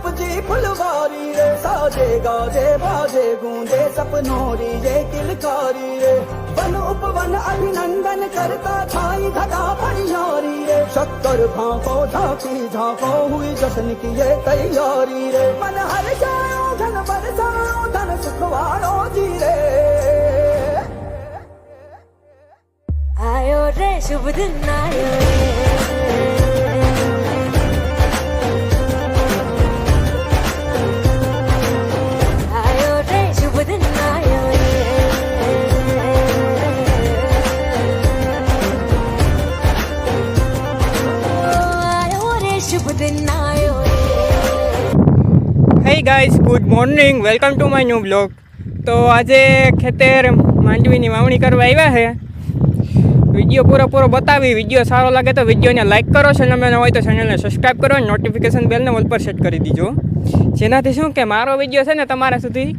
रूप जी फुलवारी रे, साजे गाजे, बाजे गूंजे, सपनोरी रे, किलकारी रे। वन उपवन अभिनंदन करता छाई घटा परियारी रे। शक्कर भाको झाकी झाको हुई जश्न की ये तैयारी रे। मन हर जाओ धन बरसाओ धन सुखवारो जी रे। आयो रे, शुभ दिन आयो रे। Hey guys good morning welcome to my new blog તો આજે ખેતર માંડવીની વાવણી કરવા આવ્યા છે. વીડિયો પૂરો પૂરો બતાવી, વીડિયો સારો લાગે તો વિડીયોને લાઇક કરો ચેનલમાં હોય તો ચેનલને સબસ્ક્રાઈબ કરો અને નોટિફિકેશન બેલને ઓલ પર સેટ કરી દીજો. જેનાથી શું કે મારો વીડિયો છે ને તમારા સુધી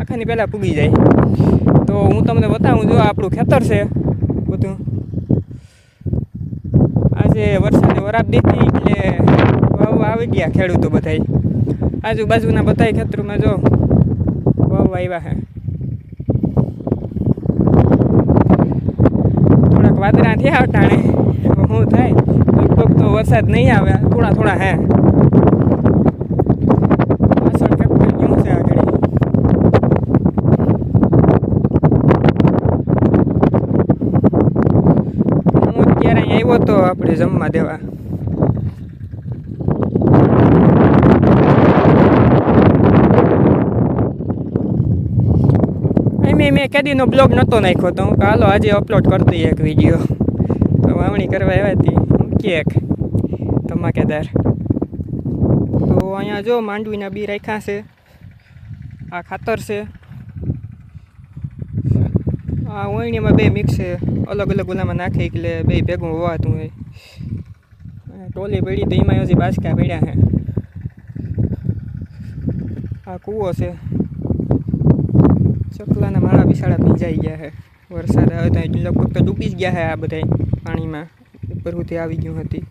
આખાની પહેલાં પૂગી જાય. તો હું તમને બતાવું, જો આપણું ખેતર છે બધું. આજે વરસાદે વરાપ દીધી, એટલે આવી ગયા ખેડૂતો બધા આજુબાજુના બધાય ખેતરોમાં જો વાવ આવ્યા હે. થોડાક વાદળા થયા અટાણે શું થાય? લગભગ તો વરસાદ નહીં આવે, થોડા થોડા હે. આવ્યો તો આપણે જમવા દેવા. એમ મેં કેદીનો બ્લોગ નહોતો નાખ્યો તો હું હાલો, આજે અપલોડ કરતો એક વીડિયો તો વાવણી કરવા આવ્યા હતી એક? ધમાકેદાર. તો અહીંયા જો માંડવીના બી રાખ્યા છે. આ ખાતર છે. આ ઓયણીમાં બે મિક્સ છે. અલગ અલગ ઓલામાં નાખે એટલે બે ભેગું હોવાતું હોય. આ ટોલી પડી તો એમાં હજી બાસકા પડ્યા છે. આ કૂવો છે. ચકલાના માળા બિસાડા ભીંજાઈ ગયા છે વરસાદ આવે તો લગભગ તો ડૂબી જ ગયા છે આ બધા પાણીમાં. ઉપર સુધી આવી ગયું હતી.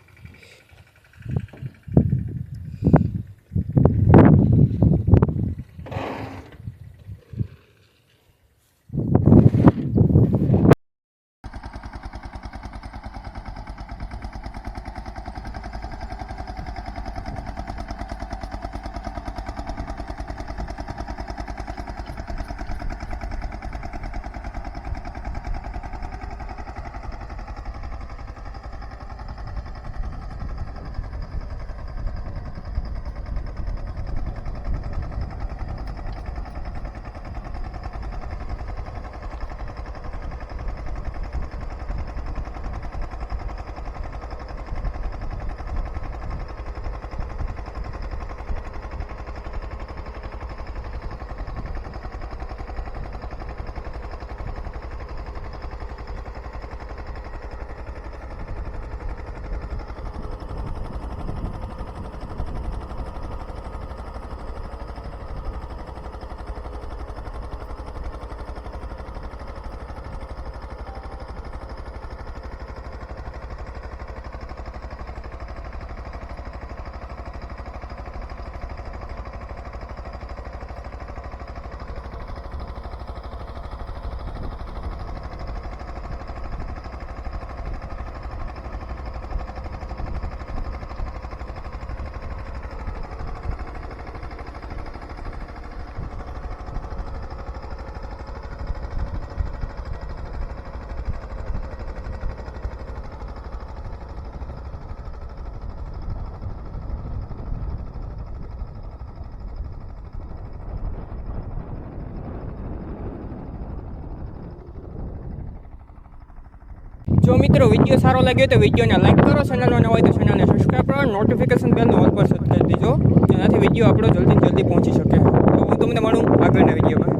જો મિત્રો વીડિયો સારો લાગ્યો તો વિડીયોને લાઇક કરો ચેનલનો ન હોય તો ચેનલને સબસ્ક્રાઈબ કરો નોટિફિકેશન બેલનો ઓલ પર સેટ કરી દેજો, જેનાથી વીડિયો આપણો જલ્દી જલ્દી પહોંચી શકે. તો હું તમને મળું આગળના વિડીયોમાં.